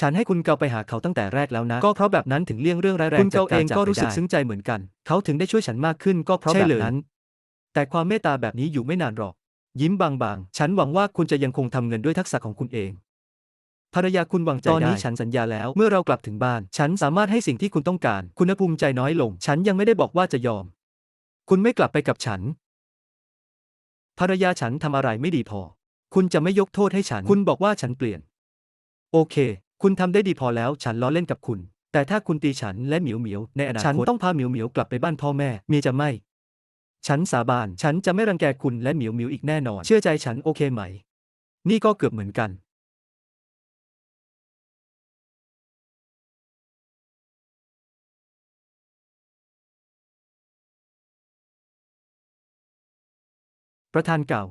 ฉันให้คุณเกาไปหาเขาตั้งแต่แรกแล้วนะ ก็เพราะแบบนั้นถึงเลี่ยงเรื่องร้ายแรงคุณเกาเองก็รู้สึกซึ้งใจเหมือนกัน เขาถึงได้ช่วยฉันมากขึ้นก็เพราะแบบนั้น แต่ความเมตตาแบบนี้อยู่ไม่นานหรอก ยิ้มบางๆ ฉันหวังว่าคุณจะยังคงทำเงินด้วยทักษะของคุณเอง ภรรยาคุณวางใจตอนนี้ฉันสัญญาแล้ว เมื่อเรากลับถึงบ้าน ฉันสามารถให้สิ่งที่คุณต้องการ คุณภูมิใจน้อยลง ฉันยังไม่ได้บอกว่าจะยอม คุณไม่กลับไปกับฉัน ภรรยาฉันทำอะไรไม่ดีพอ คุณจะไม่ยกโทษให้ฉัน คุณบอกว่าฉันเปลี่ยน โอเค คุณทำได้ดีพอแล้วฉันล้อเล่นกับคุณ แต่ถ้าคุณตีฉันและเหมียวเหมียวในอนาคต ฉันต้องพาเหมียวเหมียวกลับไปบ้านพ่อแม่เมียจะไม่ ฉันสาบาน ฉันจะไม่รังแกคุณและเหมียวเหมียวอีกแน่นอน เชื่อใจฉันโอเคไหม นี่ก็เกือบเหมือนกัน ประธานเก่า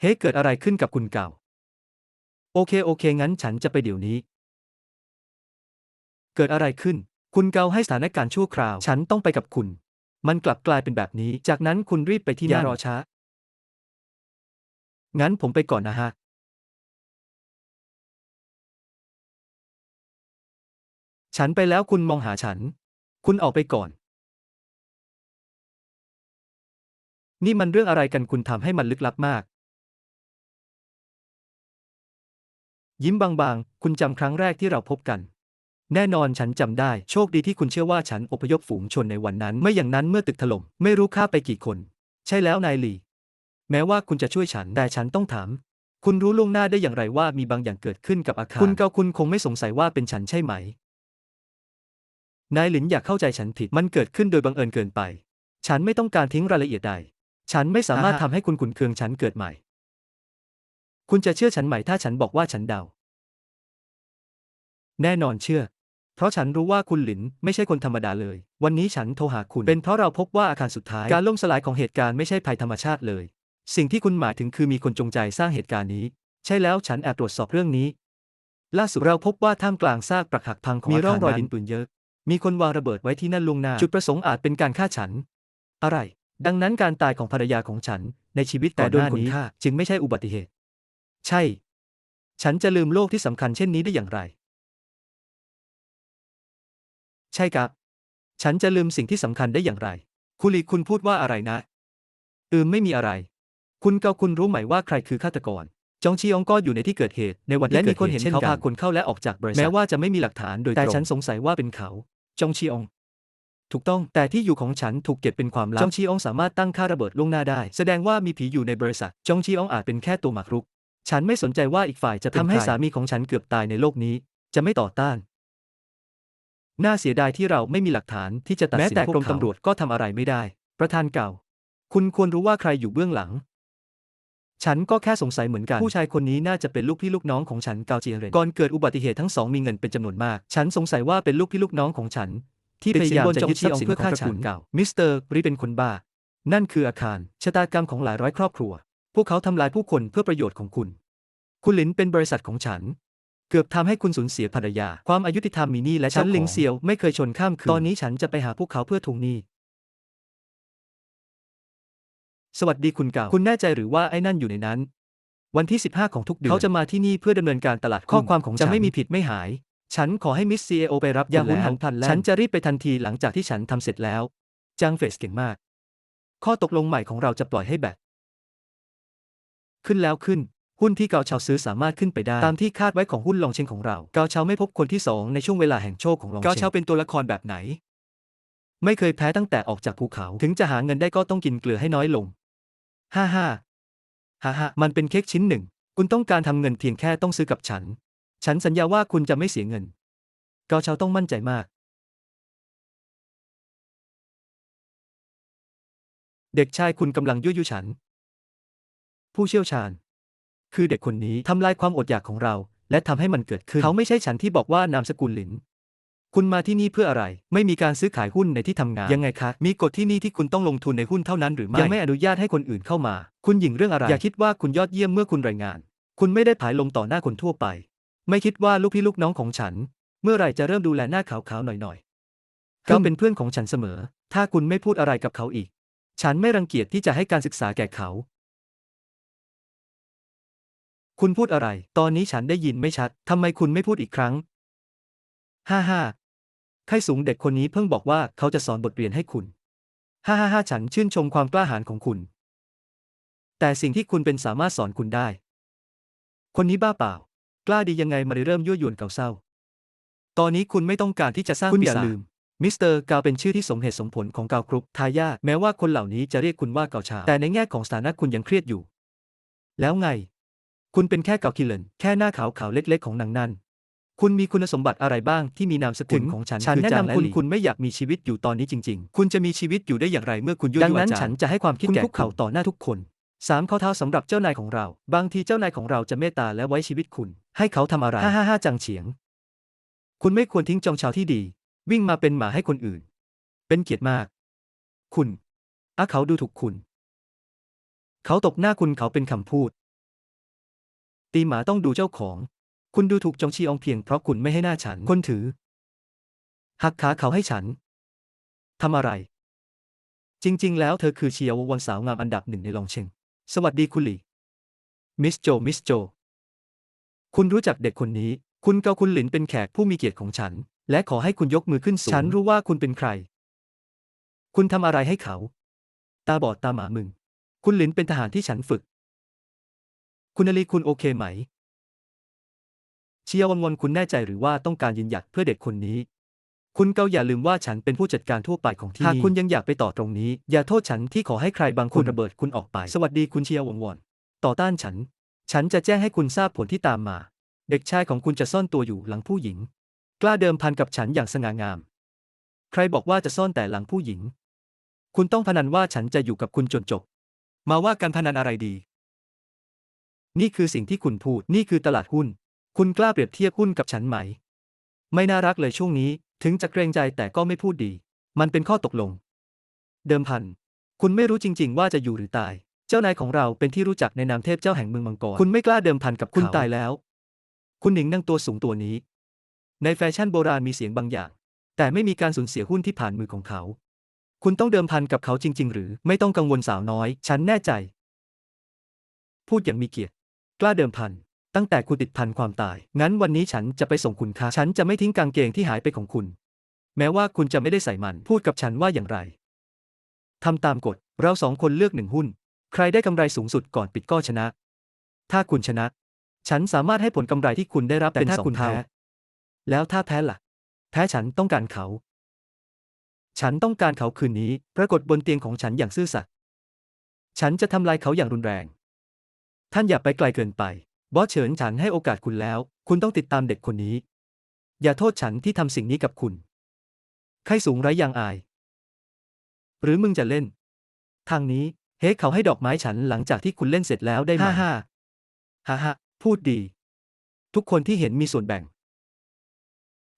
เฮ้ เกิดอะไรขึ้นกับคุณเก่า โอเคโอเค งั้นฉันจะไปเดี๋ยวนี้ เกิดอะไรขึ้น คุณเกาให้สถานการณ์ชั่วคราว ฉันต้องไปกับคุณ มันกลับกลายเป็นแบบนี้ จากนั้นคุณรีบไปที่นั่นอย่ารอช้า งั้นผมไปก่อนนะฮะฉันไปแล้วคุณมองหาฉัน คุณออกไปก่อน นี่มันเรื่องอะไรกันคุณทำให้มันลึกลับมาก ยิ้มบางๆ คุณจำครั้งแรกที่เราพบกัน แน่นอนฉันจำได้ โชคดีที่คุณเชื่อว่าฉันอพยพฝูงชนในวันนั้น ไม่อย่างนั้นเมื่อตึกถล่ม ไม่รู้ฆ่าไปกี่คน ใช่แล้วนายลี แม้ว่าคุณจะช่วยฉัน แต่ฉันต้องถาม คุณรู้ล่วงหน้าได้อย่างไรว่ามีบางอย่างเกิดขึ้นกับอาคาร คุณเกาคุณคงไม่สงสัยว่าเป็นฉันใช่ไหม นายหลินอยากเข้าใจฉันผิด มันเกิดขึ้นโดยบังเอิญเกินไป ฉันไม่ต้องการทิ้งรายละเอียดใด ฉันไม่สามารถทำให้คุณขุนเคืองฉันเกิดใหม่ คุณจะเชื่อฉันไหมถ้าฉันบอกว่าฉันเดา แน่นอนเชื่อ เพราะฉันรู้ว่าคุณหลินไม่ใช่คนธรรมดาเลย วันนี้ฉันโทรหาคุณ เป็นเพราะเราพบว่าอาคารสุดท้าย การล่มสลายของเหตุการณ์ไม่ใช่ภัยธรรมชาติเลย สิ่งที่คุณหมายถึงคือมีคนจงใจสร้างเหตุการณ์นี้ ใช่แล้วฉันแอบตรวจสอบเรื่องนี้ ล่าสุดเราพบว่าท่ามกลางซากปรักหักพังของมีร่องรอยดินปืนเยอะ มีคนวางระเบิดไว้ที่นั่นลวงหน้า จุดประสงค์อาจเป็นการฆ่าฉัน อะไร ดังนั้นการตายของภรรยาของฉันในชีวิตก่อนหน้านี้จึงไม่ใช่อุบัติเหตุ ใช่ ฉันจะลืมโลกที่สำคัญเช่นนี้ได้อย่างไร ใช่ครับ ฉันจะลืมสิ่งที่สำคัญได้อย่างไร คุลีคุณพูดว่าอะไรนะ อืมไม่มีอะไร คุณเกาคุณรู้ไหมว่าใครคือฆาตกร จองชีองก็อยู่ในที่เกิดเหตุในวันที่เกิดเหตุเห็นเขาพาคนเข้าและออกจากบริษัทแม้ว่าจะไม่มีหลักฐานโดยตรงแต่ฉันสงสัยว่าเป็นเขา จองชีอง ถูกต้องแต่ที่อยู่ของฉันถูกเก็บเป็นความลับจองชีองสามารถตั้งค่าระเบิดล่วงหน้าได้ แสดงว่ามีผีอยู่ในบริษัทจองชีองอาจเป็นแค่ตัวหมากรุก ฉันไม่สนใจว่าอีกฝ่ายจะทำให้สามีของฉันเกือบตายในโลกนี้ จะไม่ต่อต้าน น่าเสียดายที่เราไม่มีหลักฐานที่จะตัดสินแม้แต่กรมตำรวจก็ทำอะไรไม่ได้ ประธานเก่า คุณควรรู้ว่าใครอยู่เบื้องหลัง ฉันก็แค่สงสัยเหมือนกัน ผู้ชายคนนี้น่าจะเป็นลูกพี่ลูกน้องของฉันเกาเจียเรนก่อนเกิดอุบัติเหตุทั้งสองมีเงินเป็นจำนวนมาก ฉันสงสัยว่าเป็นลูกพี่ลูกน้องของฉัน ที่พยายามจะยึดทรัพย์สินของตระกูลเก่ามิสเตอร์รีเป็นคนบ้า นั่นคืออาคารชะตากรรมของหลายร้อยครอบครัว พวกเขาทำลายผู้คนเพื่อประโยชน์ของคุณ คุณหลินเป็นบริษัทของฉัน เกือบทำให้คุณสูญเสียภรรยา ความอายุติธรรมมีหนี้และฉันหลิงเซียวไม่เคยชนข้ามคืน ตอนนี้ฉันจะไปหาพวกเขาเพื่อทวงหนี้ สวัสดีคุณเก่า คุณแน่ใจหรือว่าไอ้นั่นอยู่ในนั้น วันที่ 15 ของทุกเดือนเขาจะมาที่นี่เพื่อดำเนินการตลาดข้อความของฉันจะไม่มีผิดไม่หาย ฉันขอให้มิสซีเอไปรับยาหุนหันพลันแล้วฉันจะรีบไปทันทีหลังจากที่ฉันทำเสร็จแล้วจางเฟสเก่งมาก ข้อตกลงใหม่ของเราจะปล่อยให้แบต ขึ้นแล้วขึ้น หุ้นที่เกาเชาซื้อสามารถขึ้นไปได้ ตามที่คาดไว้ของหุ้นลองเชงของเรา เกาเชาไม่พบคนที่สองในช่วงเวลาแห่งโชคของลองเชงเกาเชาเป็นตัวละครแบบไหน ไม่เคยแพ้ตั้งแต่ออกจากภูเขา ถึงจะหาเงินได้ก็ต้องกินเกลือให้น้อยลง ฮ่าฮ่าฮ่าฮ่ามันเป็นเค้กชิ้นหนึ่ง คุณต้องการทำเงินเพียงแค่ต้องซื้อกับฉัน ฉันสัญญาว่าคุณจะไม่เสียเงิน เกาเชาต้องมั่นใจมากเด็กชายคุณกำลังยั่วยุฉัน ผู้เชี่ยวชาญ คือเด็กคนนี้ทำลายความอดอยากของเรา และทำให้มันเกิดขึ้น เขาไม่ใช่ฉันที่บอกว่านามสกุลหลิน คุณมาที่นี่เพื่ออะไร ไม่มีการซื้อขายหุ้นในที่ทำงาน ยังไงคะ มีกฎที่นี่ที่คุณต้องลงทุนในหุ้นเท่านั้นหรือไม่ ยังไม่อนุญาตให้คนอื่นเข้ามา คุณหยิ่งเรื่องอะไร อย่าคิดว่าคุณยอดเยี่ยมเมื่อคุณรายงาน คุณไม่ได้ผายลมต่อหน้าคนทั่วไป ไม่คิดว่าลูกพี่ลูกน้องของฉัน เมื่อไหร่จะเริ่มดูแลหน้าขาวๆหน่อยๆเขาเป็นเพื่อนของฉันเสมอ ถ้าคุณไม่พูดอะไรกับเขาอีก ฉันไม่รังเกียจที่จะให้การศึกษาแก่เขา คุณพูดอะไร ตอนนี้ฉันได้ยินไม่ชัด ทำไมคุณไม่พูดอีกครั้ง ฮ่าฮ่าไข้สูงเด็กคนนี้เพิ่งบอกว่าเขาจะสอนบทเรียนให้คุณ ฮ่าฮ่าฮ่าฉันชื่นชมความกล้าหาญของคุณ แต่สิ่งที่คุณเป็นสามารถสอนคุณได้ คนนี้บ้าเปล่า กล้าดียังไงมาเริ่มยั่วยวนเก่าเศร้า ตอนนี้คุณไม่ต้องการที่จะสร้างคุณปีอย่าศาจลืม มิสเตอร์กาวเป็นชื่อที่สมเหตุสมผลของกาวกรุ๊ปทายาทแม้ว่าคนเหล่านี้จะเรียกคุณว่าเกาชาแต่ในแง่ของสถานะคุณยังเครียดอยู่ แล้วไง คุณเป็นแค่เกาคิเลนแค่หน้าขาวขาวๆเล็กๆของนางนั่นคุณมีคุณสมบัติอะไรบ้างที่มีนามสกุลของฉัน ฉันคือแนะจางนำและคุณหลีคุณไม่อยากมีชีวิตอยู่ตอนนี้จริง ๆ คุณจะมีชีวิตอยู่ได้อย่างไรเมื่อคุณยั่วดังยุนั้นอาจารย์ฉันจะให้ความคิดคุณแก่คุกเข่าต่อหน้าทุกคนสามข้อเท้าสำหรับเจ้านายของเรา บางทีเจ้านายของเราจะเมตตาและไว้ชีวิตคุณ ให้เขาทำอะไรฮ่าฮ่าฮ่าจังเฉียง คุณไม่ควรทิ้งจองชาวที่ดี วิ่งมาเป็นหมาให้คนอื่น เป็นเกียรติมาก คุณอะเขาดูถูกคุณ เขาตบหน้าคุณเขาเป็นคำพูด ตีหมาต้องดูเจ้าของ คุณดูถูกจองชีอองเพียงเพราะคุณไม่ให้หน้าฉัน คนถือ หักขาเขาให้ฉัน ทำอะไร จริง ๆ แล้วเธอคือเชียววันสาวงามอันดับหนึ่งในลองเชงสวัสดีคุณหลี่มิสโจ มิสโจ คุณรู้จักเด็กคนนี้ คุณเกาคุณหลินเป็นแขกผู้มีเกียรติของฉัน และขอให้คุณยกมือขึ้นสูง ฉันรู้ว่าคุณเป็นใคร คุณทำอะไรให้เขา ตาบอดตาหมามึง คุณหลินเป็นทหารที่ฉันฝึก คุณอลีคุณโอเคไหม เชียร์วันวันคุณแน่ใจหรือว่าต้องการยืนหยัดเพื่อเด็กคนนี้ คุณเกาอย่าลืมว่าฉันเป็นผู้จัดการทั่วไปของที่นี่หากคุณยังอยากไปต่อตรงนี้ อย่าโทษฉันที่ขอให้ใครบางคนระเบิดคุณออกไป สวัสดีคุณเชียร์วันวันต่อต้านฉัน ฉันจะแจ้งให้คุณทราบผลที่ตามมา เด็กชายของคุณจะซ่อนตัวอยู่หลังผู้หญิง กล้าเดิมพันกับฉันอย่างสง่างาม ใครบอกว่าจะซ่อนแต่หลังผู้หญิง คุณต้องพนันว่าฉันจะอยู่กับคุณจนจบ มาว่ากันพนันอะไรดี นี่คือสิ่งที่คุณพูด นี่คือตลาดหุ้น คุณกล้าเปรียบเทียบหุ้นกับฉันไหม ไม่น่ารักเลยช่วงนี้ ถึงจะเกรงใจแต่ก็ไม่พูดดี มันเป็นข้อตกลง เดิมพัน คุณไม่รู้จริง ๆ ว่าจะอยู่หรือตาย เจ้านายของเราเป็นที่รู้จักในนามเทพเจ้าแห่งเมืองมังกร คุณไม่กล้าเดิมพันกับคุณตายแล้ว คุณหนิงนั่งตัวสูงตัวนี้ ในแฟชั่นโบราณมีเสียงบางอย่าง แต่ไม่มีการสูญเสียหุ้นที่ผ่านมือของเขา คุณต้องเดิมพันกับเขาจริง ๆ หรือ ไม่ต้องกังวลสาวน้อย ฉันแน่ใจ พูดอย่างมีเกียรติ กล้าเดิมพัน ตั้งแต่คุณติดพันความตาย งั้นวันนี้ฉันจะไปส่งคุณค่ะ ฉันจะไม่ทิ้งกางเกงที่หายไปของคุณ แม้ว่าคุณจะไม่ได้ใส่มัน พูดกับฉันว่าอย่างไร ทำตามกฎ เราสองคนเลือกหนึ่งหุ้น ใครได้กำไรสูงสุดก่อนปิดก็ชนะ ถ้าคุณชนะ ฉันสามารถให้ผลกำไรที่คุณได้รับแต่เป็นถ้าสองคุณเท่าแพ้แล้วถ้าแพ้ล่ะ แพ้ฉันต้องการเขา ฉันต้องการเขาคืนนี้ ปรากฏบนเตียงของฉันอย่างซื่อสัตย์ ฉันจะทำลายเขาอย่างรุนแรง ท่านอย่าไปไกลเกินไป บอสเฉินฉันให้โอกาสคุณแล้ว คุณต้องติดตามเด็กคนนี้ อย่าโทษฉันที่ทำสิ่งนี้กับคุณไข้สูงไร้ยางอาย หรือมึงจะเล่น ทางนี้ เฮ้เขาให้ดอกไม้ฉันหลังจากที่คุณเล่นเสร็จแล้วได้ไหมฮ่าฮ่าฮ่าฮ่าพูดดี ทุกคนที่เห็นมีส่วนแบ่ง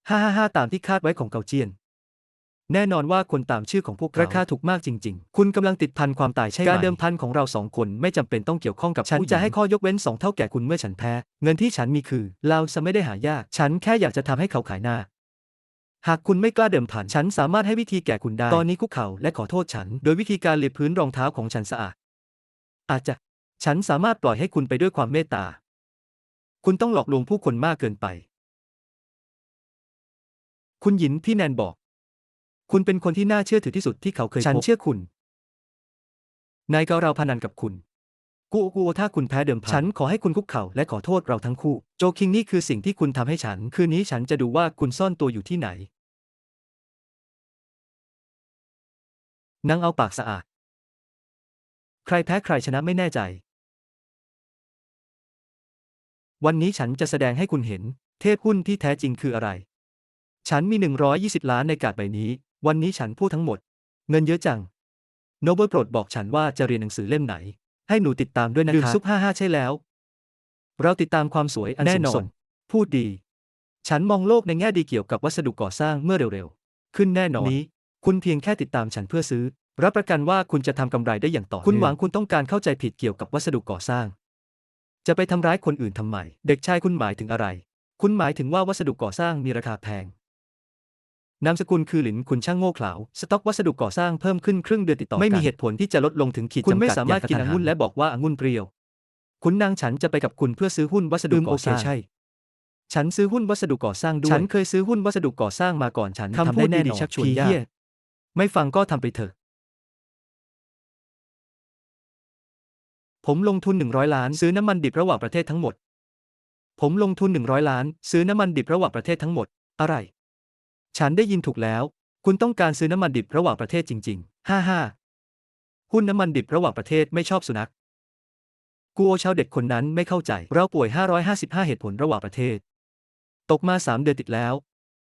ฮ่าฮ่าฮ่าตามที่คาดไว้ของเกาเจียน แน่นอนว่าคนตามชื่อของพวกเขาราคาถูกมากจริง ๆ คุณกำลังติดพันความตายใช่ไหมการเดิมพันของเราสองคนไม่จำเป็นต้องเกี่ยวข้องกับฉันจะให้ข้อยกเว้นสองเท่าแก่คุณเมื่อฉันแพ้ เงินที่ฉันมีคือ เราจะไม่ได้หายาก ฉันแค่อยากจะทำให้เขาขายหน้า หากคุณไม่กล้าเดิมพันฉันสามารถให้วิธีแก่คุณได้ ตอนนี้คุกเข่าและขอโทษฉัน โดยวิธีการเลียพื้นรองเท้าของฉันสะอาด อาจจะ ฉันสามารถปล่อยให้คุณไปด้วยความเมตตา คุณต้องหลอกลวงผู้คนมากเกินไป คุณหยินพี่แนนบอก คุณเป็นคนที่น่าเชื่อถือที่สุดที่เขาเคยพบฉันเชื่อคุณ นายก็เราพนันกับคุณ กูกูถ้าคุณแพ้เดิมพัน ฉันขอให้คุณคุกเข่าและขอโทษเราทั้งคู่ โจคิงนี่คือสิ่งที่คุณทำให้ฉัน คืนนี้ฉันจะดูว่าคุณซ่อนตัวอยู่ที่ไหนนั่งเอาปากสะอาด ใครแพ้ใครชนะไม่แน่ใจ วันนี้ฉันจะแสดงให้คุณเห็น เทพหุ้นที่แท้จริงคืออะไรฉันมี 120 ล้านในการ์ดใบนี้ วันนี้ฉันพูดทั้งหมด เงินเยอะจัง โนเบิลโปรดบอกฉันว่าจะเรียนหนังสือเล่มไหน ให้หนูติดตามด้วยนะคะดื่มซุป55ใช่แล้ว เราติดตามความสวยอันแน่สูงนอนส่งพูดดี ฉันมองโลกในแง่ดีเกี่ยวกับวัสดุก่อสร้างเมื่อเร็วๆ ขึ้นแน่นอนนี้ คุณเพียงแค่ติดตามฉันเพื่อซื้อ รับประกันว่าคุณจะทำกำไรได้อย่างต่อเนื่องคุณหวังคุณต้องการเข้าใจผิดเกี่ยวกับวัสดุก่อสร้าง จะไปทำร้ายคนอื่นทำไม เด็กชายคุณหมายถึงอะไร คุณหมายถึงว่าวัสดุก่อสร้างมีราคาแพง นามสกุลคือหลินคุณช่างโง่เขลาสต็อกวัสดุก่อสร้างเพิ่มขึ้นครึ่งเดือนติดต่อกันไม่มีเหตุผลที่จะลดลงถึงขีดจำกัดคุณไม่สามารถกินองุ่นและบอกว่าองุ่นเปรี้ยว คุณนางฉันจะไปกับคุณเพื่อซื้อหุ้นวัสดุอืมก่อสร้างโอเคใช่ ฉันซื้อหุ้นวัสดุก่อสร้างด้วยฉันเคยซื้อหุ้นวัสดุก่อสร้างมาก่อนฉันคำทำพูได้ดแน่ดีนอนๆชักชวนผียากเหี้ไม่ฟังก็ทำไปเถอะ ผมลงทุน 100 ล้านซื้อน้ำมันดิบระหว่างประเทศทั้งหมด ผมลงทุน 100 ล้าน ซื้อน้ำมันดิบระหว่างประเทศทั้งหมด อะไร ฉันได้ยินถูกแล้ว คุณต้องการซื้อน้ำมันดิบระหว่างประเทศจริง ๆ ฮ่าฮ่าหุ้นน้ำมันดิบระหว่างประเทศไม่ชอบสุนัข กูโอชาวเด็กคนนั้นไม่เข้าใจ เราป่วย 555 เหตุผลระหว่างประเทศ ตกมา 3 เดือนติดแล้ว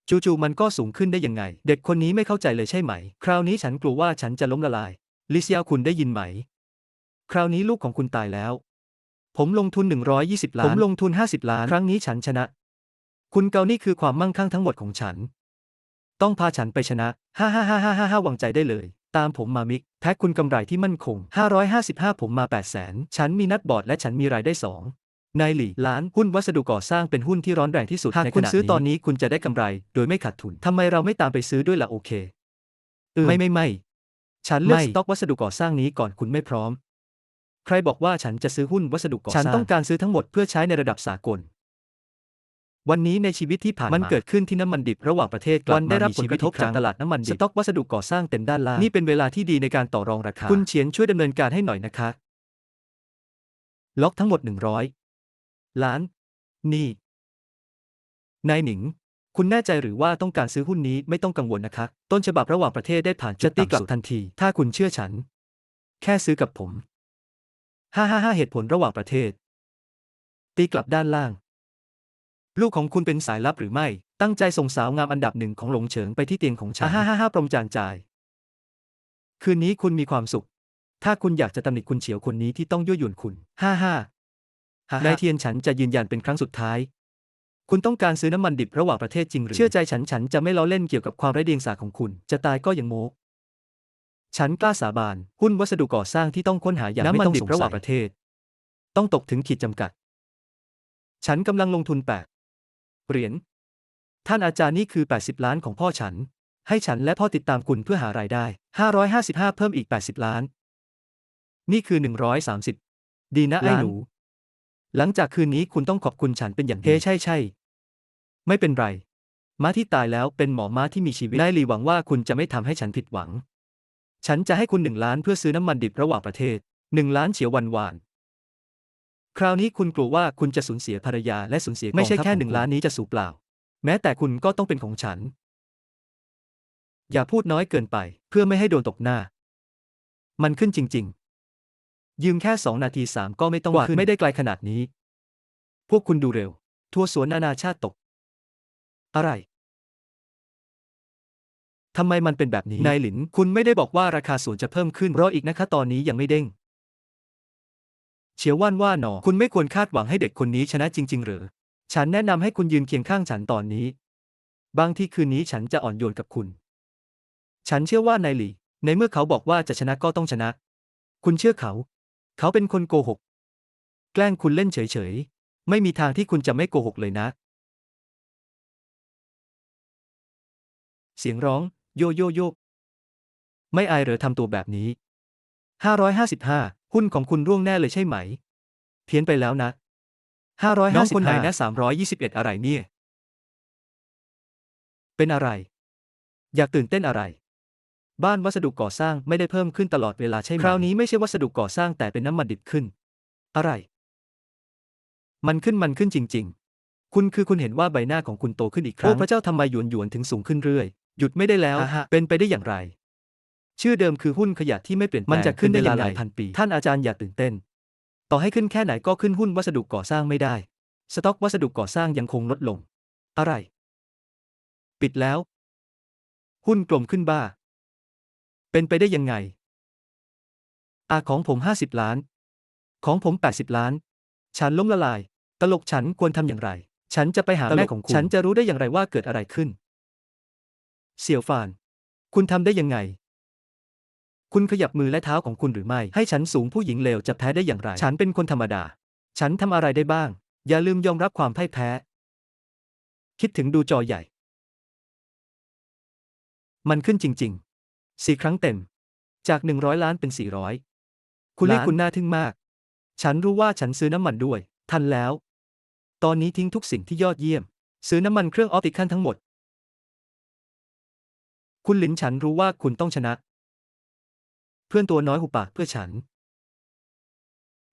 จู่ๆมันก็สูงขึ้นได้ยังไง เด็กคนนี้ไม่เข้าใจเลยใช่ไหม คราวนี้ฉันกลัวว่าฉันจะล้มละลาย ลิเซียคุณได้ยินไหม คราวนี้ลูกของคุณตายแล้ว ผมลงทุน 120 ล้าน ผมลงทุน 50 ล้าน ครั้งนี้ฉันชนะ คุณเกานี่คือความมั่งคั่งทั้งหมดของฉัน ต้องพาฉันไปชนะ ฮ่าฮ่าฮ่าฮ่าฮ่าวางใจได้เลย ตามผมมามิก แพ็คคุณกำไรที่มั่นคง 555 ผมมา8 0 0แสน ฉันมีนัดบอร์ดและฉันมีรายได้สองนายหลี่ล้านหุ้นวัสดุก่อสร้างเป็นหุ้นที่ร้อนแรงที่สุดหากคุณซื้อตอนนี้คุณจะได้กำไร โดยไม่ขาดทุนทำไมเราไม่ตามไปซื้อด้วยล่ะโอเคไม่ไม่ไม่ฉันเลือกสต็อกวัสดุก่อสร้างนี้ก่อนคุณไม่พร้อม ใครบอกว่าฉันจะซื้อหุ้นวัสดุก่อสร้างฉันต้องการซื้อทั้งหมดเพื่อใช้ในระดับสากล วันนี้ในชีวิตที่ผ่านมา มันเกิดขึ้นที่น้ำมันดิบระหว่างประเทศกลับวันได้รับมีชีวิตผลกระทบอีครั้งจากตลาดน้ำมันดิบ สต็อกวัสดุก่อสร้างเต็มด้านล่าง นี่เป็นเวลาที่ดีในการต่อรองราคา คุณเฉียนช่วยดำเนินการให้หน่อยนะคะ ล็อกทั้งหมด 100 ล้าน นี่ นายหนิง คุณแน่ใจหรือว่าต้องการซื้อหุ้นนี้ไม่ต้องกังวลนะคะ ต้นฉบับระหว่างประเทศได้ผ่านจุดตีกลับทันที ถ้าคุณเชื่อฉัน แค่ซื้อกับผม 555 เหตุผลระหว่างประเทศ ตีกลับด้านล่าง ลูกของคุณเป็นสายลับหรือไม่ ตั้งใจส่งสาวงามอันดับหนึ่งของหลงเฉิงไปที่เตียงของฉัน555ปรมจางจ่าย คืนนี้คุณมีความสุข ถ้าคุณอยากจะตำหนิคุณเฉียวคนนี้ที่ต้องยั่วยวนคุณ55นายเทียนฉันจะยืนยันเป็นครั้งสุดท้าย คุณต้องการซื้อน้ำมันดิบระหว่างประเทศจริงหรือ เชื่อใจฉันฉันจะไม่ล้อเล่นเกี่ยวกับความไร้เดียงสาของคุณ จะตายก็ยังโมกฉันกล้าสาบานหุ้นวัสดุก่อสร้างที่ต้องค้นหาอย่างไม่ต้องสงสัยระหว่างประเทศ ต้องตกถึงขีดจำกัด ฉันกำลังลงทุนแปด เหรียญ ท่านอาจารย์นี่คือ 80 ล้านของพ่อฉัน ให้ฉันและพ่อติดตามคุณเพื่อหารายได้ 555 เพิ่มอีก 80 ล้าน นี่คือ 130 ดีนะไอ้หนู หลังจากคืนนี้คุณต้องขอบคุณฉันเป็นอย่างดีเฮ้ใช่ใช่ ไม่เป็นไร ม้าที่ตายแล้วเป็นหมอม้าที่มีชีวิตนายหลีหวังว่าคุณจะไม่ทำให้ฉันผิดหวัง ฉันจะให้คุณหนึ่งล้านเพื่อซื้อน้ำมันดิบระหว่างประเทศหนึ่งล้านเฉียววันวาน คราวนี้คุณกลัวว่าคุณจะสูญเสียภรรยาและสูญเสียไม่ใช่แค่หนึ่งล้านนี้จะสูญเปล่า แม้แต่คุณก็ต้องเป็นของฉัน อย่าพูดน้อยเกินไป เพื่อไม่ให้โดนตกหน้า มันขึ้นจริง ๆ ยืมแค่สองนาทีสามก็ไม่ต้องขึ้นไม่ได้ไกลขนาดนี้ พวกคุณดูเร็ว ทัวร์สวนนานาชาติตก อะไรทำไมมันเป็นแบบนี้ นายหลิน คุณไม่ได้บอกว่าราคาสวนจะเพิ่มขึ้นรออีกนะคะตอนนี้ยังไม่เด้ง เฉียวว่านว่าหนอ คุณไม่ควรคาดหวังให้เด็กคนนี้ชนะจริง ๆ หรือ ฉันแนะนำให้คุณยืนเคียงข้างฉันตอนนี้ บางที่คืนนี้ฉันจะอ่อนโยนกับคุณ ฉันเชื่อว่านายหลี่ ในเมื่อเขาบอกว่าจะชนะก็ต้องชนะ คุณเชื่อเขา เขาเป็นคนโกหก แกล้งคุณเล่นเฉย ๆ ไม่มีทางที่คุณจะไม่โกหกเลยนะ เสียงร้อง โยโยโยไม่อายเหรอทำตัวแบบนี้ 555 หุ้นของคุณร่วงแน่เลยใช่ไหม เพี้ยนไปแล้วนะ555น้องคนไหนนะ321อะไรเนี่ย เป็นอะไร อยากตื่นเต้นอะไร บ้านวัสดุก่อสร้างไม่ได้เพิ่มขึ้นตลอดเวลาใช่ไหม คราวนี้ไม่ใช่วัสดุก่อสร้างแต่เป็นน้ำมันดิบขึ้น อะไร มันขึ้นมันขึ้นจริง ๆ คุณคือคุณเห็นว่าใบหน้าของคุณโตขึ้นอีกครั้งโอ้พระเจ้าทำไมหยวนหยวนๆถึงสูงขึ้นเรื่อย หยุดไม่ได้แล้ว เป็นไปได้อย่างไร ชื่อเดิมคือหุ้นขยะที่ไม่เปลี่ยนแปลงมันจะขึ้นได้ยังไงพันปี ท่านอาจารย์อย่าตื่นเต้น ต่อให้ขึ้นแค่ไหนก็ขึ้นหุ้นวัสดุก่อสร้างไม่ได้ สต็อกวัสดุก่อสร้างยังคงลดลง อะไร ปิดแล้ว หุ้นกลมขึ้นบ้า เป็นไปได้ยังไง อาของผม50ล้าน ของผม80ล้าน ฉันล้มละลาย ตลกฉันควรทำอย่างไร ฉันจะไปหาแม่ของคุณ ฉันจะรู้ได้อย่างไรว่าเกิดอะไรขึ้น เสี่ยวฟาน คุณทำได้ยังไง คุณขยับมือและเท้าของคุณหรือไม่ ให้ฉันสูงผู้หญิงเลวจะแพ้ได้อย่างไร ฉันเป็นคนธรรมดา ฉันทำอะไรได้บ้าง อย่าลืมยอมรับความพ่ายแพ้ คิดถึงดูจอใหญ่ มันขึ้นจริงๆสี่ครั้งเต็ม จากหนึ่งร้อยล้านเป็นสี่ร้อยคุณเรียกคุณน่าทึ่งมาก ฉันรู้ว่าฉันซื้อน้ำมันด้วย ทันแล้ว ตอนนี้ทิ้งทุกสิ่งที่ยอดเยี่ยม ซื้อน้ำมันเครื่องออปติคันทั้งหมด คุณหลินฉันรู้ว่าคุณต้องชนะ พื่อนตัวน้อยหุบปากเพื่อฉัน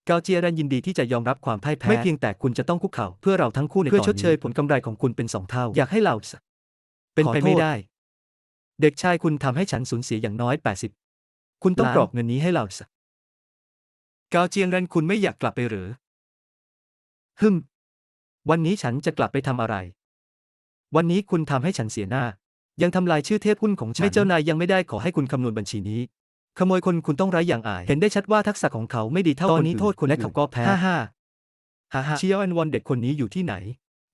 เกาเจียรันยินดีที่จะยอมรับความพ่ายแพ้ ไม่เพียงแต่คุณจะต้องคุกเข่าเพื่อเราทั้งคู่ในตอนนี้ เพื่อชดเชยผลกำไรของคุณเป็นสองเท่า อยากให้เราสเป็นไปไม่ได้ เด็กชายคุณทำให้ฉันสูญเสียอย่างน้อย 80 คุณต้องล้านกรอกเงินนี้ให้เราสเกาเจียงรันคุณไม่อยากกลับไปหรือ ฮึม วันนี้ฉันจะกลับไปทำอะไร วันนี้คุณทำให้ฉันเสียหน้า ยังทำลายชื่อเทพหุ้นของฉันไม่เจ้านายยังไม่ได้ขอให้คุณคำนวณบัญชีนี้ ขโมยคนคุณต้องไร้อย่างอาย เห็นได้ชัดว่าทักษะของเขาไม่ดีเท่าตคอนนนี้อื่นโทษคนและอื่นเขาก็แพ้ฮ่าฮ่าฮ่าฮ่าเชียวแอนวอนเด็กคนนี้อยู่ที่ไหน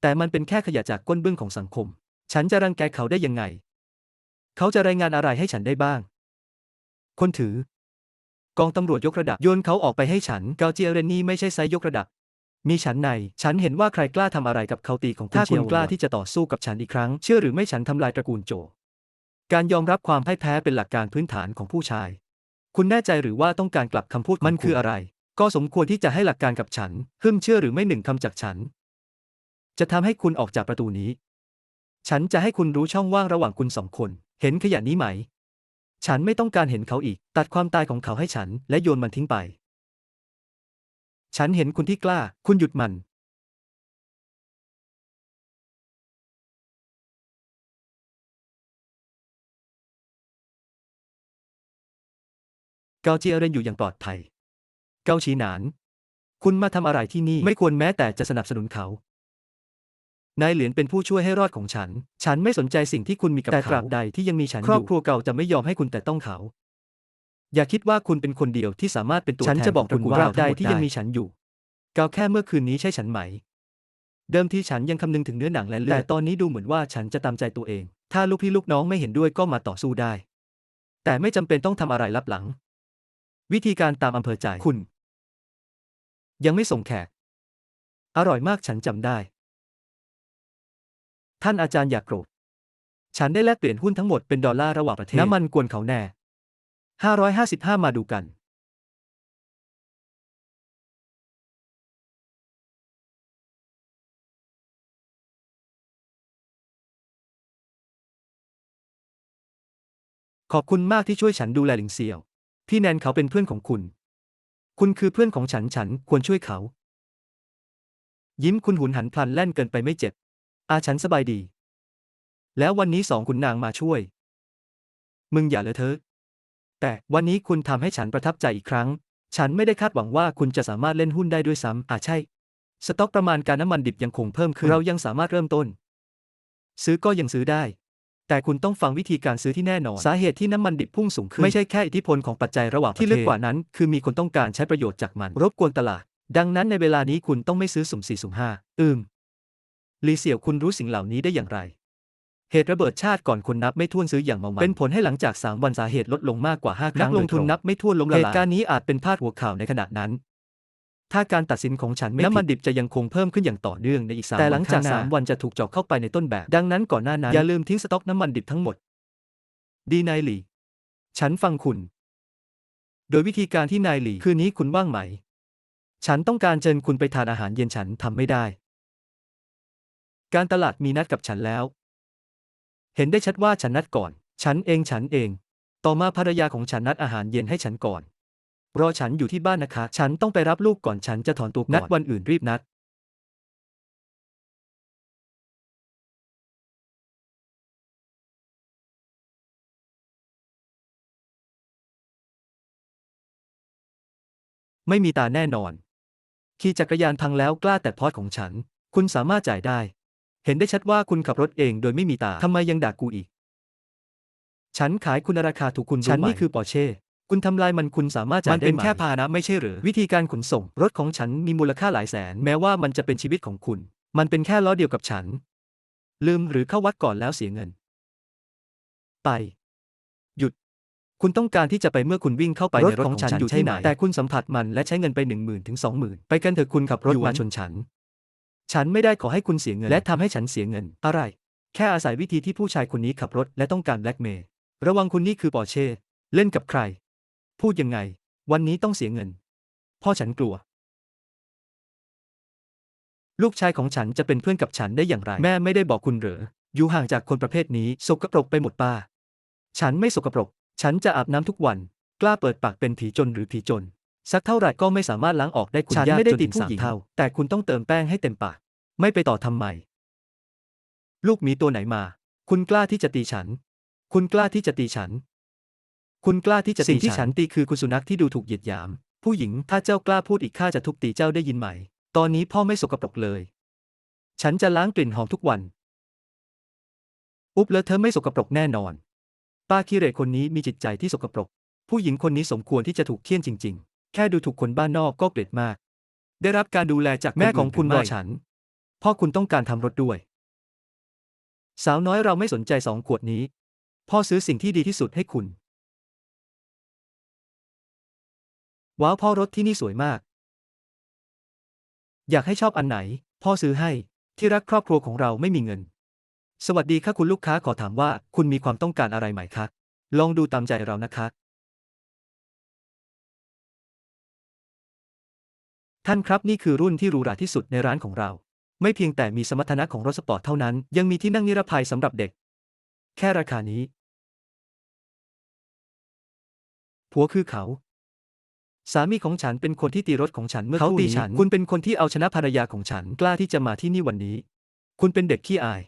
แต่มันเป็นแค่ขยะจากก้นบึ้งของสังคม ฉันจะรังแกเขาได้ยังไง เขาจะรายงานอะไรให้ฉันได้บ้าง คนถือ กองตำรวจยกระดับโยนเขาออกไปให้ฉันเกาเจียเรนนี่ไม่ใช่ไซส์ยกระดับ มีฉันใน ฉันเห็นว่าใครกล้าทำอะไรกับเขาตีของคุณถ้าคุณเชียวกล้าที่จะต่อสู้กับฉันอีกครั้ง เชื่อหรือไม่ฉันทำลายตระกูลโจ การยอมรับความพ่ายแพ้เป็นหลักการพื้นฐานของผู้ชาย คุณแน่ใจหรือว่าต้องการกลับคำพูดมันคืออะไร ก็สมควรที่จะให้หลักการกับฉันฮึ่มเชื่อหรือไม่หนึ่งคำจากฉัน จะทำให้คุณออกจากประตูนี้ ฉันจะให้คุณรู้ช่องว่างระหว่างคุณสองคน เห็นขยะนี้ไหม ฉันไม่ต้องการเห็นเขาอีก ตัดความตายของเขาให้ฉัน และโยนมันทิ้งไป ฉันเห็นคุณที่กล้า คุณหยุดมัน เกาเจียเรนอยู่อย่างปลอดภัย เกาชีหนาน คุณมาทำอะไรที่นี่ไม่ควรแม้แต่จะสนับสนุนเขา นายเหรียญเป็นผู้ช่วยให้รอดของฉัน ฉันไม่สนใจสิ่งที่คุณมีกับแต่เขาตราบใดที่ยังมีฉันครอบอยู่ครัวเก่าจะไม่ยอมให้คุณแต่ต้องเขา อย่าคิดว่าคุณเป็นคนเดียวที่สามารถเป็นตัวฉันแทนจะบอกขงตรคุณกูลว่าเรใดทั้งหมที่ยังได้มีฉันอยู่เกาแค่เมื่อคืนนี้ใช่ฉันไหม เดิมทีฉันยังคำนึงถึงเนื้อหนังและเลือดแต่ตอนนี้ดูเหมือนว่าฉันจะตามใจตัวเอง ถ้าลูกพี่ลูกน้องไม่เห็นด้วยก็มาต่อสู้ได้ แต่ไม่จำเป็นต้องทำอะไรลับหลัง วิธีการตามอำเภอใจคุณ ยังไม่ส่งแขก อร่อยมากฉันจำได้ ท่านอาจารย์อย่ากโกรธ ฉันได้แลกเปลี่ยนหุ้นทั้งหมดเป็นดอลลาร์ระหว่างประเทศ น้ำมันกวนเขาแน่ 555 มาดูกัน ขอบคุณมากที่ช่วยฉันดูแลหลิงเซียว พี่แนนเขาเป็นเพื่อนของคุณ คุณคือเพื่อนของฉันฉันควรช่วยเขา ยิ้มคุณหุนหันพลันแล่นเกินไปไม่เจ็บ อาฉันสบายดี แล้ววันนี้สองคุณนางมาช่วย มึงอย่าเลอะเทอะ แต่วันนี้คุณทำให้ฉันประทับใจอีกครั้ง ฉันไม่ได้คาดหวังว่าคุณจะสามารถเล่นหุ้นได้ด้วยซ้ำอาใช่ สต็อกประมาณการน้ำมันดิบยังคงเพิ่มขึ้นเรายังสามารถเริ่มต้น ซื้อก็ยังซื้อได้ แต่คุณต้องฟังวิธีการซื้อที่แน่นอน สาเหตุที่น้ำมันดิบพุ่งสูงขึ้น ไม่ใช่แค่อิทธิพลของปัจจัยระหว่างประเทศที่ลึกกว่านั้น คือมีคนต้องการใช้ประโยชน์จากมัน รบกวนตลาด ดังนั้นในเวลานี้คุณต้องไม่ซื้อสุ่มสี่สุ่มห้าอืมลีเสี่ยวคุณรู้สิ่งเหล่านี้ได้อย่างไร เหตุระเบิดชาติก่อนคนนับไม่ถ้วนซื้ออย่างเมามันเป็นผลให้หลังจาก 3 วันสาเหตุลดลงมากกว่า 5 ครั้งนักลงทุนนับไม่ถ้วนล้มละลายเหตุการณ์นี้อาจเป็นพาดหัวข่าวในขณะนั้น ถ้าการตัดสินของฉันไม่น้ำมันดิบจะยังคงเพิ่มขึ้นอย่างต่อเนื่องในอีกสามแต่หลังจาก 3 วันจะถูกเจาะเข้าไปในต้นแบบ ดังนั้นก่อนหน้านั้นอย่าลืมทิ้งสต็อกน้ำมันดิบทั้งหมด ดีนายหลี ฉันฟังคุณ โดยวิธีการที่นายหลีคืนนี้คุณว่างไหม ฉันต้องการเชิญคุณไปทานอาหารเย็นฉันทำไม่ได้ การตลาดมีนัดกับฉันแล้ว เห็นได้ชัดว่าฉันนัดก่อน ฉันเองฉันเอง ต่อมาภรรยาของฉันนัดอาหารเย็นให้ฉันก่อน รอฉันอยู่ที่บ้านนะคะ ฉันต้องไปรับลูกก่อนฉันจะถอนตัวก่อนนัดวันอื่นรีบนัดไม่มีตาแน่นอน ขี่จักรยานพังแล้วกล้าแต่พอดของฉัน คุณสามารถจ่ายได้ เห็นได้ชัดว่าคุณขับรถเองโดยไม่มีตา ทำไมยังด่ากูอีก ฉันขายคุณราคาถูกคุณฉันนี่คือปอร์เช่ คุณทำลายมันคุณสามารถจ่ายได้มันเป็นแค่พาหนะไม่ใช่หรือ วิธีการขนส่ง รถของฉันมีมูลค่าหลายแสน แม้ว่ามันจะเป็นชีวิตของคุณ มันเป็นแค่ล้อเดียวกับฉัน ลืมหรือเข้าวัดก่อนแล้วเสียเงิน ไป หยุด คุณต้องการที่จะไปเมื่อคุณวิ่งเข้าไปในรถของฉันอยู่ที่ไหน แต่คุณสัมผัสมันและใช้เงินไปหนึ่งหมื่นถึงสองหมื่นไปกันเถอะคุณขับรถมาชนฉัน ฉันไม่ได้ขอให้คุณเสียเงิน และทำให้ฉันเสียเงิน อะไร แค่อาศัยวิธีที่ผู้ชายคนนี้ขับรถและต้องการแบล็กเมย์ระวังคุณนี่คือปอร์เช่เล่นกับใคร พูดยังไง วันนี้ต้องเสียเงิน พ่อฉันกลัว ลูกชายของฉันจะเป็นเพื่อนกับฉันได้อย่างไร แม่ไม่ได้บอกคุณเหรอ อยู่ห่างจากคนประเภทนี้ สกปรกไปหมดป้า ฉันไม่สกปรก ฉันจะอาบน้ำทุกวัน กล้าเปิดปากเป็นผีจนหรือผีจน สักเท่าไหร่ก็ไม่สามารถล้างออกได้คุณฉันยากไม่ได้จนติถึดงผู้สามหญิงเท่า แต่คุณต้องเติมแป้งให้เต็มปาก ไม่ไปต่อทำไม ลูกหมีตัวไหนมา คุณกล้าที่จะตีฉัน คุณกล้าที่จะตีฉัน คุณกล้าที่จะตีสิ่งที่ฉันตีคือคุณสุนัขที่ดูถูกเหยียดหยาม ผู้หญิงถ้าเจ้ากล้าพูดอีกข้าจะทุบตีเจ้าได้ยินไหม ตอนนี้พ่อไม่สกปรกเลย ฉันจะล้างกลิ่นหอมทุกวัน อุ๊บแล้วเธอไม่สกปรกแน่นอน ป้าคิเรคนนี้มีจิตใจที่สกปรก ผู้หญิงคนนี้สมควรที่จะถูกเคี่ยนจริง ๆ แค่ดูถูกคนบ้านนอกก็เกลียดมาก ได้รับการดูแลจากแม่ของคุณรอฉัน พ่อคุณต้องการทำรถด้วย สาวน้อยเราไม่สนใจสองขวดนี้ พ่อซื้อสิ่งที่ดีที่สุดให้คุณ ว้าวพ่อรถที่นี่สวยมาก อยากให้ชอบอันไหน พ่อซื้อให้ ที่รักครอบครัวของเราไม่มีเงิน สวัสดีค่ะคุณลูกค้าขอถามว่าคุณมีความต้องการอะไรไหมคะ ลองดูตามใจเรานะคะ ท่านครับนี่คือรุ่นที่หรูหราที่สุดในร้านของเรา ไม่เพียงแต่มีสมรรถนะของรถสปอร์ตเท่านั้น ยังมีที่นั่งนิรภัยสำหรับเด็ก แค่ราคานี้ผัวคือเขา สามีของฉันเป็นคนที่ตีรถของฉันเมื่อเขาครู่ตีนี้ฉัน คุณเป็นคนที่เอาชนะภรรยาของฉันกล้าที่จะมาที่นี่วันนี้ คุณเป็นเด็กขี้อาย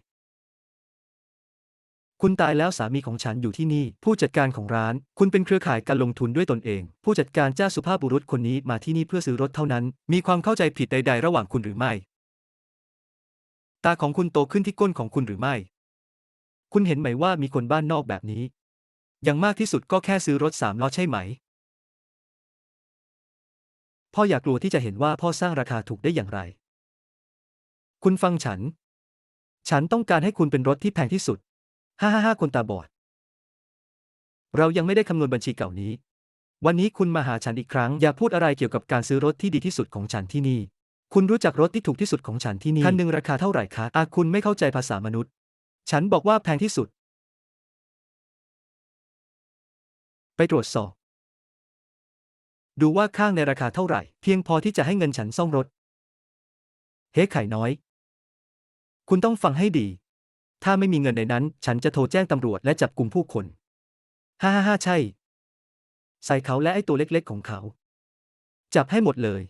คุณตายแล้วสามีของฉันอยู่ที่นี่ ผู้จัดการของร้าน คุณเป็นเครือข่ายการลงทุนด้วยตนเอง ผู้จัดการเจ้าสุภาพบุรุษคนนี้มาที่นี่เพื่อซื้อรถเท่านั้น มีความเข้าใจผิดใด ๆ ระหว่างคุณหรือไม่ ตาของคุณโตขึ้นที่ก้นของคุณหรือไม่ คุณเห็นไหมว่ามีคนบ้านนอกแบบนี้ อย่างมากที่สุดก็แค่ซื้อรถสามล้อใช่ไหม พ่ออยากกลัวที่จะเห็นว่าพ่อสร้างราคาถูกได้อย่างไร คุณฟังฉัน ฉันต้องการให้คุณเป็นรถที่แพงที่สุด ฮ่าฮ่าฮ่าคนตาบอด เรายังไม่ได้คำนวณบัญชีเก่านี้ วันนี้คุณมาหาฉันอีกครั้ง อย่าพูดอะไรเกี่ยวกับการซื้อรถที่ดีที่สุดของฉันที่นี่ คุณรู้จักรถที่ถูกที่สุดของฉันที่นี่ คันหนึ่งราคาเท่าไหร่คะอาคุณไม่เข้าใจภาษามนุษย์ ฉันบอกว่าแพงที่สุด ไปตรวจสอบ ดูว่าข้างในราคาเท่าไหร่ เพียงพอที่จะให้เงินฉันซ่อมรถ เฮ้ไข่น้อย คุณต้องฟังให้ดี ถ้าไม่มีเงินในนั้น ฉันจะโทรแจ้งตำรวจและจับกลุ่มผู้คนฮ่าฮ่าฮ่าใช่ ใส่เขาและไอ้ตัวเล็กๆของเขา จับให้หมดเลย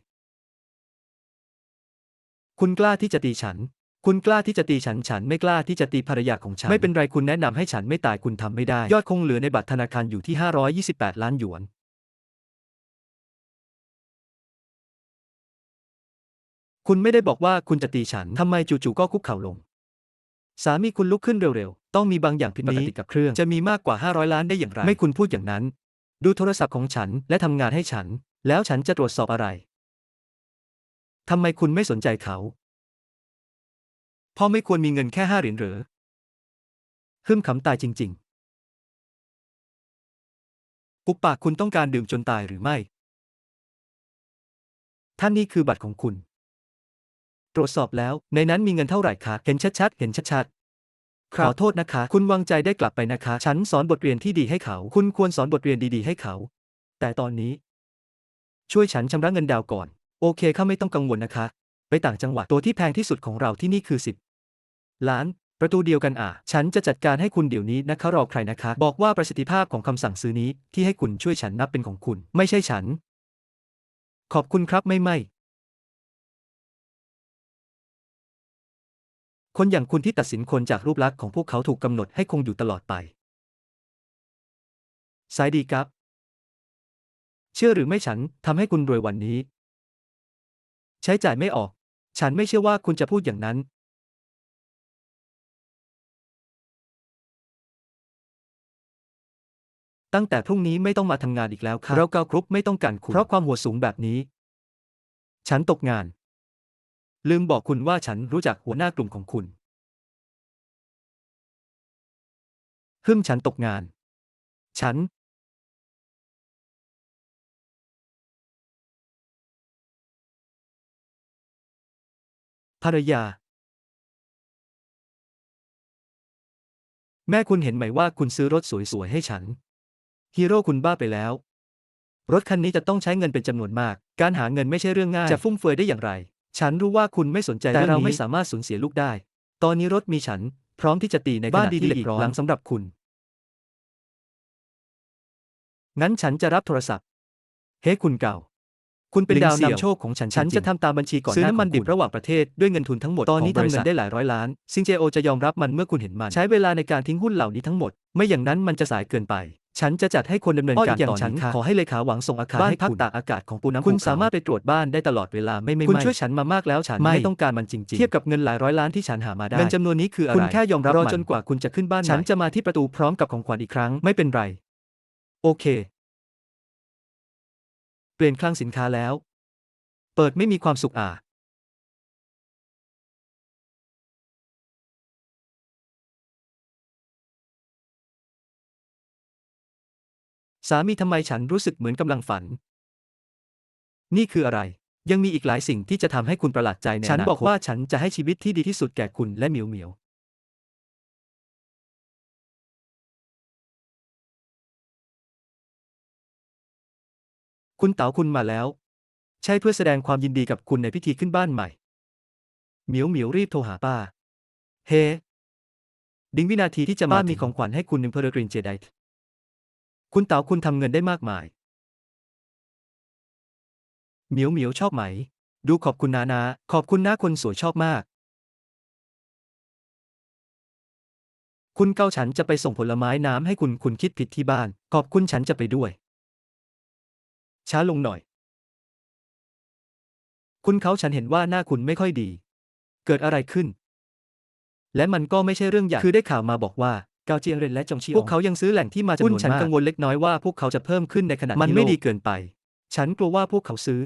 คุณกล้าที่จะตีฉัน คุณกล้าที่จะตีฉัน ฉันไม่กล้าที่จะตีภรรยาของฉัน ไม่เป็นไรคุณแนะนำให้ฉันไม่ตายคุณทำไม่ได้ ยอดคงเหลือในบัตรธนาคารอยู่ที่ 528 ล้านหยวน คุณไม่ได้บอกว่าคุณจะตีฉันทำไมจู่ๆก็คุกเข่าลง สามีคุณลุกขึ้นเร็วๆ ต้องมีบางอย่างผิดปกติกับเครื่อง จะมีมากกว่า 500 ล้านได้อย่างไร ไม่คุณพูดอย่างนั้น ดูโทรศัพท์ของฉันและทำงานให้ฉัน แล้วฉันจะตรวจสอบอะไรทำไมคุณไม่สนใจเขาพ่อไม่ควรมีเงินแค่ห้าเหรียญเหรอฮึมขำตายจริง ๆ ปุบปากคุณต้องการดื่มจนตายหรือไม่ ท่านนี่คือบัตรของคุณต รวจสอบแล้ว ในนั้นมีเงินเท่าไหร่คะเห็นชัดๆ เห็นชัดๆขอโทษนะคะ คุณวางใจได้กลับไปนะคะ ฉันสอนบทเรียนที่ดีให้เขา คุณควรสอนบทเรียนดีๆให้เขา แต่ตอนนี้ ช่วยฉันชำระเงินดาวก่อน โอเคข้าไม่ต้องกังวลนะคะ ไปต่างจังหวัดตัวที่แพงที่สุดของเราที่นี่คือสิบล้าน ประตูเดียวกันอะ ฉันจะจัดการให้คุณเดี๋ยวนี้นะคะรอใครนะคะ บอกว่าประสิทธิภาพของคำสั่งซื้อนี้ที่ให้คุณช่วยฉันนับเป็นของคุณ ไม่ใช่ฉัน ขอบคุณครับไม่ไม่ คนอย่างคุณที่ตัดสินคนจากรูปลักษณ์ของพวกเขาถูกกำหนดให้คงอยู่ตลอดไปสายดีครับ เชื่อหรือไม่ฉันทำให้คุณรวยวันนี้ ใช้จ่ายไม่ออก ฉันไม่เชื่อว่าคุณจะพูดอย่างนั้น ตั้งแต่พรุ่งนี้ไม่ต้องมาทำงานอีกแล้วครับเราเกากรุ๊ปไม่ต้องการคุณเพราะความหัวสูงแบบนี้ ฉันตกงาน ลืมบอกคุณว่าฉันรู้จักหัวหน้ากลุ่มของคุณฮึมฉันตกงาน ฉัน ภรรยา แม่คุณเห็นไหมว่าคุณซื้อรถสวยๆให้ฉัน ฮีโร่คุณบ้าไปแล้ว รถคันนี้จะต้องใช้เงินเป็นจำนวนมาก การหาเงินไม่ใช่เรื่องง่าย จะฟุ่มเฟือยได้อย่างไร ฉันรู้ว่าคุณไม่สนใจแต่เรื่องเรานี้ไม่ไม่สามารถสูญเสียลูกได้ ตอนนี้รถมีฉัน พร้อมที่จะตีในบ้านขณะที่ดีเหล็ๆอีกกร้อนหลังสำหรับคุณ งั้นฉันจะรับโทรศัพท์ เฮ้คุณเก่า คุณเป็นลิงดาวเสี่ยวนำโชคของฉัน ฉันจริงๆจะทำตามบัญชีก่อนซื้อหน้าน้ำมันของดิบคุณระหว่างประเทศด้วยเงินทุนทั้งหมด ตอนนี้ของบริทำเงิษัทนได้หลายร้อยล้าน ซิงเจโอจะยอมรับมันเมื่อคุณเห็นมัน ใช้เวลาในการทิ้งหุ้นเหล่านี้ทั้งหมด ไม่อย่างนั้นมันจะสายเกินไปฉันจะจัดให้คนดำเนินอ้อการอย่างตอนฉันนี้ค่ะขอให้เลขาหวังส่งอาคารบ้านให้พักคุณตากอากาศของปูน้ำคุณภูเขสามารถไปตรวจบ้านได้ตลอดเวลาไม่ไม่คุณไม่ช่วยฉันมามากแล้วฉันไม่ไม่ต้องการมันจริงๆ เทียบกับเงินหลายร้อยล้านที่ฉันหามาได้เงินจำนวนนี้คืออะไรคุณแค่ยอมรับรอมันจนกว่าคุณจะขึ้นบ้านฉันใหม่จะมาที่ประตูพร้อมกับของขวัญอีกครั้งไม่เป็นไร โอเค เปลี่ยนคลังสินค้าแล้ว เปิดไม่มีความสุขอ่า สามีทำไมฉันรู้สึกเหมือนกำลังฝัน นี่คืออะไร ยังมีอีกหลายสิ่งที่จะทำให้คุณประหลาดใจในฉันอนาคตบอกว่าฉันจะให้ชีวิตที่ดีที่สุดแก่คุณและเหมียวเหมียว คุณเต๋าคุณมาแล้ว ใช่เพื่อแสดงความยินดีกับคุณในพิธีขึ้นบ้านใหม่ เหมียวเหมียวรีบโทรหาป้า เฮ ดิ้งวินาทีที่จะมาป้ามีมีของขวัญให้คุณ i m p e r o r i n j e d i t คุณเต๋าคุณทำเงินได้มากมาย เหมียวเหมียวชอบไหม ดูขอบคุณนานา ขอบคุณนะคนสวยชอบมาก คุณเก้าฉันจะไปส่งผลไม้น้ำให้คุณ คุณคิดผิดที่บ้าน ขอบคุณฉันจะไปด้วย ช้าลงหน่อย คุณเขาฉันเห็นว่าหน้าคุณไม่ค่อยดี เกิดอะไรขึ้น และมันก็ไม่ใช่เรื่องใหญ่ คือได้ข่าวมาบอกว่า เกาเจียงเรนและจงชีพวกเขายังซื้อแหล่งที่มาจำนวนมากหุ้นฉันกังวลเล็กน้อยว่าพวกเขาจะเพิ่มขึ้นในขณะมันที่ไม่โลกดีเกินไป ฉันกลัวว่าพวกเขาซื้อ